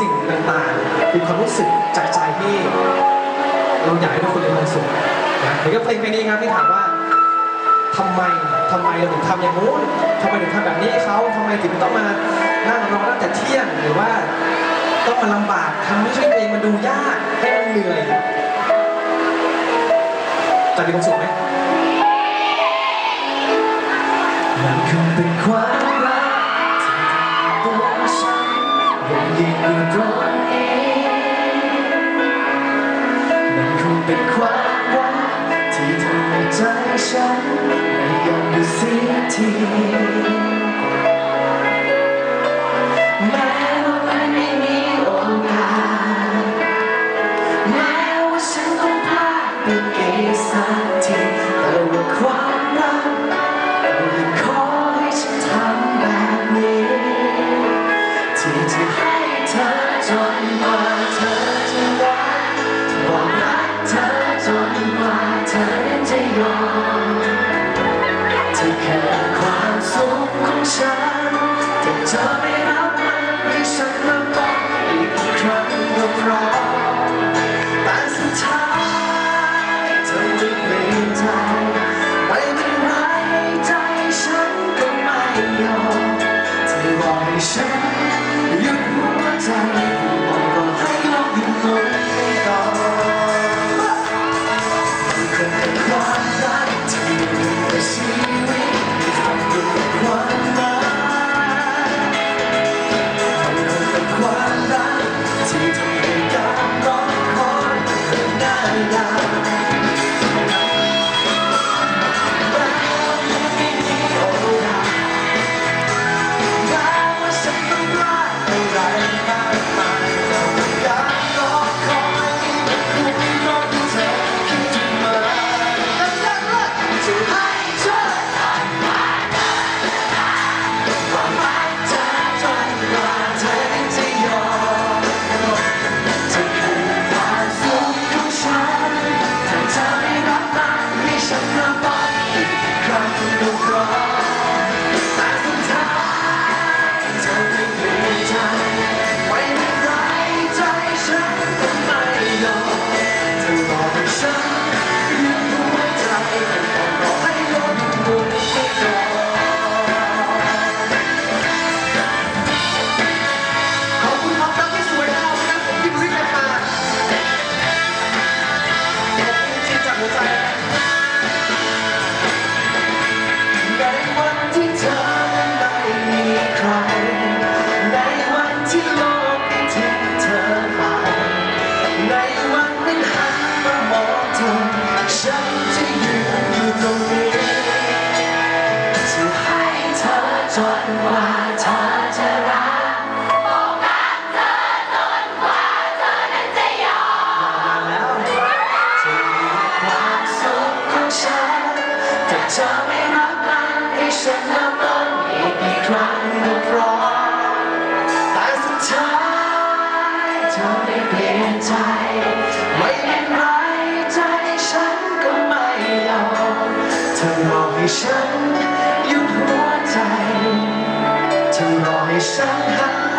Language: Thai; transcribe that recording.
สิ่งต่างๆมีความรู้สึกจากใจที่เราอยากให้ทุกคนมีความสุขนะเหมือกับเพลงเพลงนี้ครับที่ถามว่าทำไมทำไมเราถึงทำอย่างนู้นทำไมถึงทำแบบนี้เขาทำไมถึงต้องมานั่งรอตั้งแต่เที่ยงหรือว่าต้องมาลำบากทำให้ชีวิตตัวเองมันดูยากให้มันเหนื่อยแต่มีความสุขไหมมันคงเป็นความ ยืนอยู่ตรงนี้มันคงเป็นความรักที่ทำให้ใจฉันไม่ยอมหยุดเสียทีแม้ว่ามันไม่มีโอกาส ฉันถ้าเธอไม่รับมันให้ฉันมาบอกอีกครั้งก็พร้อมแต่สุดท้ายเธอไม่เปลี่ยนใจไม่เป็นไรใจฉันก็ไม่ยอมเธอบอกให้ฉันหยุดหัวใจ จนกว่าเธอจะรักมาแล้วจะยอมีความสุขของฉันถ้าเธอไม่รับมันให้ฉันเริ่มต้นอีกกี่ครั้งก็พร้อมแต่สุดท้ายเธอไม่เปลี่ยนใจไม่เป็นไรใจฉันก็ไม่ยอมเธอรอให้ฉันหยุด หัวใ